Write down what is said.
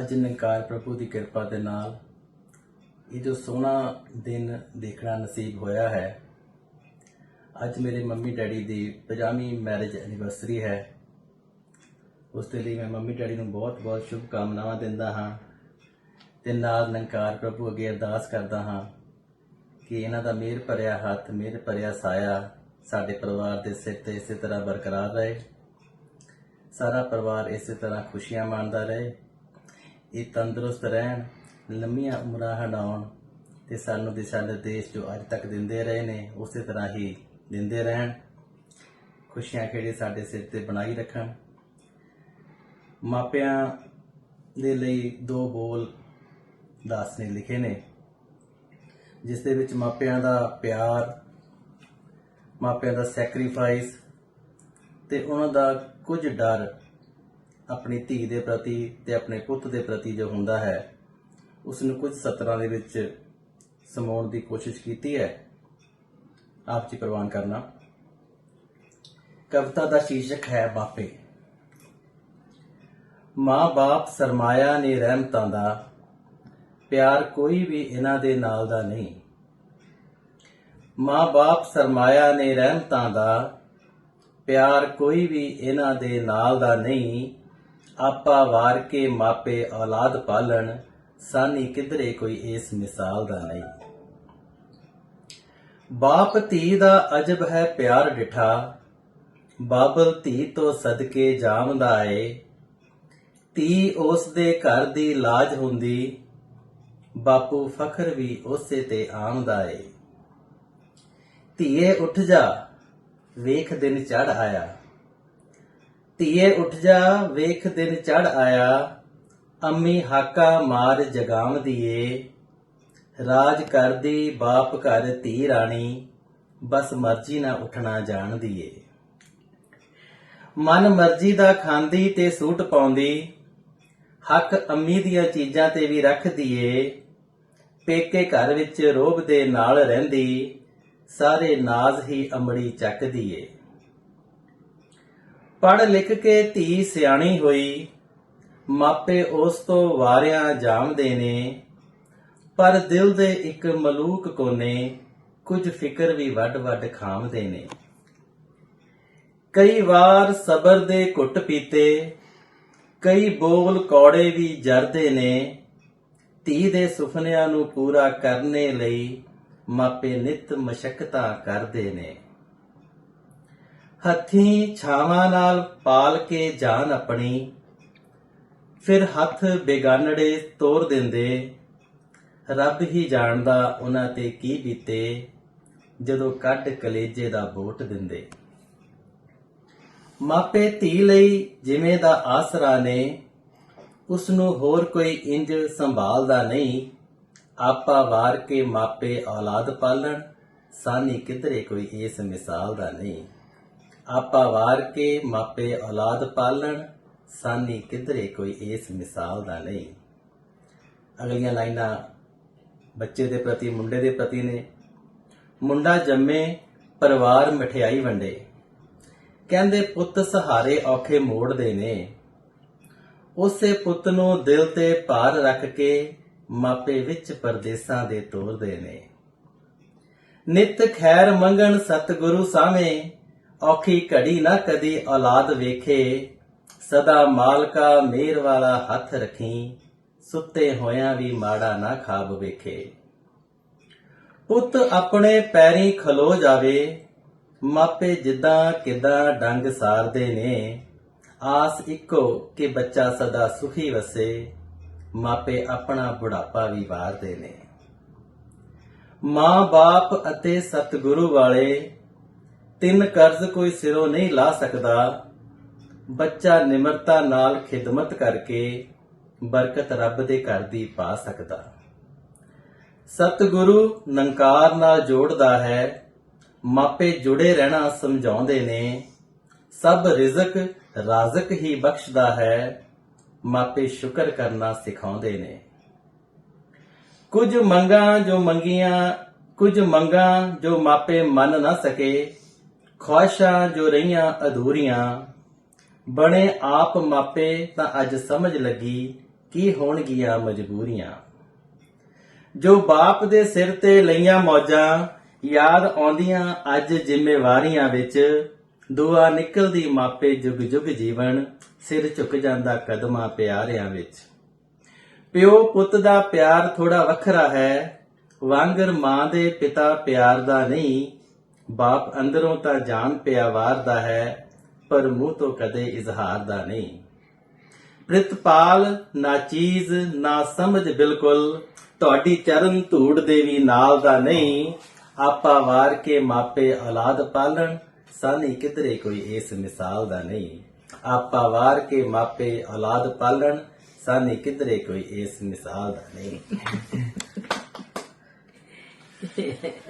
ਅੱਜ ਨਿਕਾਰ ਪ੍ਰਭੂ ਦੀ ਕਿਰਪਾ ਦੇ ਨਾਲ ਇਹ ਜੋ ਸੋਹਣਾ ਦਿਨ ਦੇਖਣਾ ਨਸੀਬ ਹੋਇਆ ਹੈ, ਅੱਜ ਮੇਰੇ ਮੰਮੀ ਡੈਡੀ ਦੀ 50ਵੀਂ ਮੈਰਿਜ ਐਨੀਵਰਸਰੀ ਹੈ। ਉਸ ਦੇ ਲਈ ਮੈਂ ਮੰਮੀ ਡੈਡੀ ਨੂੰ ਬਹੁਤ-ਬਹੁਤ ਸ਼ੁਭ ਕਾਮਨਾਵਾਂ ਦਿੰਦਾ ਹਾਂ ਤੇ ਨਾਲ ਨਿਕਾਰ ਪ੍ਰਭੂ ਅੱਗੇ ਅਰਦਾਸ ਕਰਦਾ ਹਾਂ ਕਿ ਇਹਨਾਂ ਦਾ ਮਿਹਰ ਭਰਿਆ ਹੱਥ ਮਿਹਰ ਭਰਿਆ ਸਾਇਆ ਸਾਡੇ ਪਰਿਵਾਰ ਦੇ ਸਿਰ ਤੇ ਇਸੇ ਤਰ੍ਹਾਂ ਬਰਕਰਾਰ ਰਹੇ। ਸਾਰਾ ਪਰਿਵਾਰ ਇਸੇ ਤਰ੍ਹਾਂ ਖੁਸ਼ੀਆਂ ਮਾਣਦਾ ਰਹੇ। ਇਹ ਤੰਦਰੁਸਤ ਰਹਿਣ, ਲੰਮੀਆਂ ਉਮਰਾਂ ਹੰਡਾਉਣ ਤੇ ਸਾਨੂੰ ਦਿਸ਼ਾ ਨਿਰਦੇਸ਼ ਜੋ ਅੱਜ ਤੱਕ ਦਿੰਦੇ ਰਹੇ ਨੇ, ਉਸੇ ਤਰ੍ਹਾਂ ਹੀ ਦਿੰਦੇ ਰਹਿਣ। ਖੁਸ਼ੀਆਂ ਖੇੜੇ ਸਾਡੇ ਸਿਰ ਤੇ ਬਣਾਈ ਰੱਖਣ। ਮਾਪਿਆਂ ਦੇ ਲਈ ਦੋ ਬੋਲ ਦਾਸ ਨੇ ਲਿਖੇ ਨੇ, ਜਿਸ ਦੇ ਵਿੱਚ ਮਾਪਿਆਂ ਦਾ ਪਿਆਰ, ਮਾਪਿਆਂ ਦਾ ਸੈਕਰੀਫਾਈਸ ਤੇ ਉਹਨਾਂ ਦਾ ਕੁਝ ਡਰ ਆਪਣੀ ਧੀ ਦੇ ਪ੍ਰਤੀ ਤੇ ਆਪਣੇ ਪੁੱਤ ਦੇ ਪ੍ਰਤੀ ਜੋ ਹੁੰਦਾ ਹੈ ਉਸ ਨੂੰ ਕੁਝ ਸਤਰਾਂ ਦੇ ਵਿੱਚ ਸਮਾਉਣ ਦੀ ਕੋਸ਼ਿਸ਼ ਕੀਤੀ ਹੈ। ਆਪ ਜੀ ਪ੍ਰਵਾਨ ਕਰਨਾ। ਕਵਿਤਾ ਦਾ ਸ਼ੀਰਸ਼ਕ ਹੈ ਬਾਪੇ। ਮਾਂ-ਬਾਪ ਸਰਮਾਇਆ ਨੇ ਰਹਿਮਤਾਂ ਦਾ, ਪਿਆਰ ਕੋਈ ਵੀ ਇਹਨਾਂ ਦੇ ਨਾਲ ਦਾ ਨਹੀਂ। ਮਾਂ-ਬਾਪ ਸਰਮਾਇਆ ਨੇ ਰਹਿਮਤਾਂ ਦਾ, ਪਿਆਰ ਕੋਈ ਵੀ ਇਹਨਾਂ ਦੇ ਨਾਲ ਦਾ ਨਹੀਂ। ਆਪਾ ਵਾਰ ਕੇ ਮਾਪੇ ਔਲਾਦ ਪਾਲਣ, ਸਾਨੀ ਕਿਧਰੇ ਕੋਈ ਇਸ ਮਿਸਾਲ ਦਾ ਨਹੀਂ। ਬਾਪ ਧੀ ਦਾ ਅਜਬ ਹੈ ਪਿਆਰ ਡਿਠਾ, ਬਾਬਲ ਧੀ ਤੋਂ ਸਦਕੇ ਜਾਮਦਾ ਏ। ਧੀ ਉਸ ਦੇ ਘਰ ਦੀ ਲਾਜ ਹੁੰਦੀ, ਬਾਪੂ ਫਖਰ ਵੀ ਉਸੇ ਤੇ ਆਮਦਾ ਏ। ਧੀਏ ਉੱਠ ਜਾ, ਵੇਖ ਦਿਨ ਚੜ ਆਇਆ। ਧੀਏ ਉੱਠ ਜਾ, ਵੇਖ ਦਿਨ ਚੜ ਆਇਆ। ਅੰਮੀ ਹਾਕਾ ਮਾਰ ਜਗਾਮ ਦੀਏ। ਰਾਜ ਕਰਦੀ, ਬਾਪ ਘਰ ਧੀ ਰਾਣੀ। ਬਸ ਮਰਜ਼ੀ ਨਾ ਉੱਠਣਾ ਜਾਣਦੀ ਏ ਮਨ ਮਰਜ਼ੀ ਦਾ ਖਾਂਦੀ ਤੇ ਸੂਟ ਪਾਉਂਦੀ। ਹੱਕ ਅੰਮੀ ਦੀਆਂ ਚੀਜ਼ਾਂ ਤੇ ਵੀ ਰੱਖਦੀ ਏ ਪੇਕੇ ਘਰ ਵਿੱਚ ਰੋਬ ਦੇ ਨਾਲ ਰਹਿੰਦੀ। ਸਾਰੇ ਨਾਜ਼ ਹੀ ਅਮੜੀ ਚੱਕਦੀ ਏ ਪੜ ਲਿਖ ਕੇ ਧੀ ਸਿਆਣੀ ਹੋਈ, ਮਾਪੇ ਉਸ ਤੋਂ ਵਾਰਿਆ ਜਾਮਦੇ ਨੇ, ਪਰ ਦਿਲ ਦੇ ਇੱਕ ਮਲੂਕ ਕੋਨੇ ਕੁਝ ਫਿਕਰ ਵੀ ਵੱਡ-ਵੱਡ ਖਾਮਦੇ ਨੇ। ਕਈ ਵਾਰ ਸਬਰ ਦੇ ਘੁੱਟ ਪੀਤੇ, ਕਈ ਬੋਲ ਕੌੜੇ ਵੀ ਜਰਦੇ ਨੇ, ਧੀ ਦੇ ਸੁਪਨਿਆਂ ਨੂੰ ਪੂਰਾ ਕਰਨੇ ਲਈ ਮਾਪੇ ਨਿਤ ਮਸ਼ਕਤਾਂ ਕਰਦੇ ਨੇ। ਹੱਥੀਂ ਛਾਵਾਂ ਨਾਲ ਪਾਲ ਕੇ ਜਾਨ ਆਪਣੀ। ਫਿਰ ਹੱਥ ਬੇਗਾਨੜੇ ਤੋੜ ਦਿੰਦੇ। ਰੱਬ ਹੀ ਜਾਣਦਾ ਉਹਨਾਂ ਤੇ ਕੀ ਬੀਤੇ, ਜਦੋਂ ਕੱਢ ਕਲੇਜੇ ਦਾ ਵੋਟ ਦਿੰਦੇ। ਮਾਪੇ ਧੀ ਲਈ ਜਿਵੇਂ ਦਾ ਆਸਰਾ ਨੇ ਉਸ ਨੂੰ ਹੋਰ ਕੋਈ ਇੰਜ ਸੰਭਾਲਦਾ ਨਹੀਂ। ਆਪਾ ਵਾਰ ਕੇ ਮਾਪੇ ਔਲਾਦ ਪਾਲਣ, ਸਾਨੀ ਕਿਧਰੇ ਕੋਈ ਇਸ ਮਿਸਾਲ ਦਾ ਨਹੀਂ। ਆਪਾ ਵਾਰ ਕੇ ਮਾਪੇ ਔਲਾਦ ਪਾਲਣ, ਸਾਨੀ ਕਿਧਰੇ ਕੋਈ ਇਸ ਮਿਸਾਲ ਦਾ ਨਹੀਂ। ਅਗਲੀਆਂ ਲਾਈਨਾਂ ਬੱਚੇ ਦੇ ਪ੍ਰਤੀ, ਮੁੰਡੇ ਦੇ ਪ੍ਰਤੀ ਨੇ। ਮੁੰਡਾ ਜੰਮੇ ਪਰਿਵਾਰ ਮਠਿਆਈ ਵੰਡੇ। ਕਹਿੰਦੇ ਪੁੱਤ ਸਹਾਰੇ ਔਖੇ ਮੋੜਦੇ ਨੇ। ਉਸੇ ਪੁੱਤ ਨੂੰ ਦਿਲ ਤੇ ਭਾਰ ਰੱਖ ਕੇ ਮਾਪੇ ਵਿੱਚ ਪਰਦੇਸਾਂ ਦੇ ਤੋਰਦੇ ਨੇ। ਨਿਤ ਖੈਰ ਮੰਗਣ ਸਤਿਗੁਰੂ ਸਾਵੇਂ ਔਖੀ ਘੜੀ ਨਾ ਕਦੀ ਔਲਾਦ ਵੇਖੇ, ਸਦਾ ਮਾਲਕਾ ਮੇਰ ਵਾਲਾ ਹੱਥ ਰੱਖੀ, ਸੁੱਤੇ ਹੋਇਆਂ ਵੀ ਮਾੜਾ ਨਾ ਖਾਬ ਵੇਖੇ। ਪੁੱਤ ਆਪਣੇ ਪੈਰੀਂ ਖਲੋ ਜਾਵੇ, ਮਾਪੇ ਜਿੱਦਾਂ ਕਿਦਾਂ ਡੰਗ ਸਾਰਦੇ ਨੇ, ਆਸ ਇੱਕੋ ਕਿ ਬੱਚਾ ਸਦਾ ਸੁਖੀ ਵਸੇ, ਮਾਪੇ ਆਪਣਾ ਬੁਢਾਪਾ ਵੀ ਵਾਰਦੇ ਨੇ। ਮਾਂ-ਬਾਪ ਅਤੇ ਸਤਿਗੁਰੂ ਵਾਲੇ ਤਿੰਨ ਕਰਜ਼ ਕੋਈ ਸਿਰੋਂ ਨਹੀਂ ਲਾ ਸਕਦਾ। ਬੱਚਾ ਨਿਮਰਤਾ ਨਾਲ ਖਿਦਮਤ ਕਰਕੇ ਬਰਕਤ ਰੱਬ ਦੇ ਘਰ ਦੀ ਪਾ ਸਕਦਾ। ਸਤਿਗੁਰੂ ਨੰਕਾਰ ਨਾਲ ਜੋੜਦਾ ਹੈ, ਮਾਪੇ ਜੁੜੇ ਰਹਿਣਾ ਸਮਝਾਉਂਦੇ ਨੇ, ਸਭ ਰਿਜ਼ਕ ਰਾਜ਼ਕ ਹੀ ਬਖਸ਼ਦਾ ਹੈ, ਮਾਪੇ ਸ਼ੁਕਰ ਕਰਨਾ ਸਿਖਾਉਂਦੇ ਨੇ। ਕੁਝ ਮੰਗਾਂ ਜੋ ਮੰਗੀਆਂ, ਕੁਝ ਮੰਗਾਂ ਜੋ ਮਾਪੇ ਮੰਨ ਨਾ ਸਕੇ ਖੁਆਇਸ਼ਾਂ ਜੋ ਰਹੀਆਂ ਅਧੂਰੀਆਂ, ਬਣੇ ਆਪ ਮਾਪੇ ਤਾਂ ਅੱਜ ਸਮਝ ਲੱਗੀ ਕੀ ਹੋਣਗੀਆਂ ਮਜਬੂਰੀਆਂ। ਜੋ ਬਾਪ ਦੇ ਸਿਰ ਤੇ ਲਈਆਂ ਮੌਜਾਂ, ਯਾਦ ਆਉਂਦੀਆਂ ਅੱਜ ਜ਼ਿੰਮੇਵਾਰੀਆਂ ਵਿੱਚ, ਦੁਆ ਨਿਕਲਦੀ ਮਾਪੇ ਜੁਗ ਜੁਗ ਜੀਵਨ, ਸਿਰ ਝੁਕ ਜਾਂਦਾ ਕਦਮਾਂ ਪਿਆਰਿਆਂ ਵਿੱਚ। ਪਿਓ ਪੁੱਤ ਦਾ ਪਿਆਰ ਥੋੜਾ ਵੱਖਰਾ ਹੈ, ਵਾਂਗਰ ਮਾਂ ਦੇ ਪਿਤਾ ਪਿਆਰ ਦਾ ਨਹੀਂ ਬਾਪ ਅੰਦਰੋਂ ਤਾਂ ਜਾਨ ਪਿਆ ਵਾਰਦਾ ਹੈ, ਪਰ ਮੂੰਹ ਤੋਂ ਕਦੇ ਇਜ਼ਹਾਰ ਦਾ ਨਹੀਂ। ਪ੍ਰਿਤਪਾਲ, ਨਾ ਚੀਜ਼, ਨਾ ਸਮਝ ਬਿਲਕੁਲ, ਤੁਹਾਡੀ ਚਰਨ ਧੂੜ ਦੇ ਵੀ ਨਾਲ ਦਾ ਨਹੀਂ। ਆਪਾ ਵਾਰ ਕੇ ਮਾਪੇ ਔਲਾਦ ਪਾਲਣ, ਸਾਨੀ ਕਿਧਰੇ ਕੋਈ ਇਸ ਮਿਸਾਲ ਦਾ ਨਹੀਂ। ਆਪਾ ਵਾਰ ਕੇ ਮਾਪੇ ਔਲਾਦ ਪਾਲਣ, ਸਾਨੀ ਕਿਧਰੇ ਕੋਈ ਇਸ ਮਿਸਾਲ ਦਾ ਨਹੀਂ।